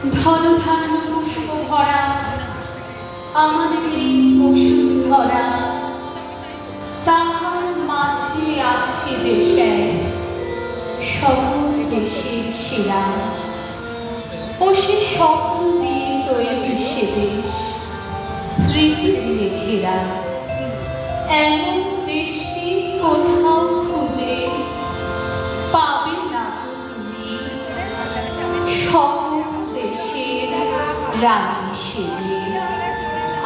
ধন ধান্য পুষ্প আমাদের এই বসুন্ধরা তাহার মাঝে আছে দেশে, সকল দেশের সেরা ও সে স্বপ্ন তৈরি সে স্মৃতি দিয়ে ঘেরা রানী সেজে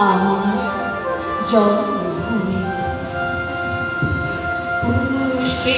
আমার জন্মভূমি পুষ্পে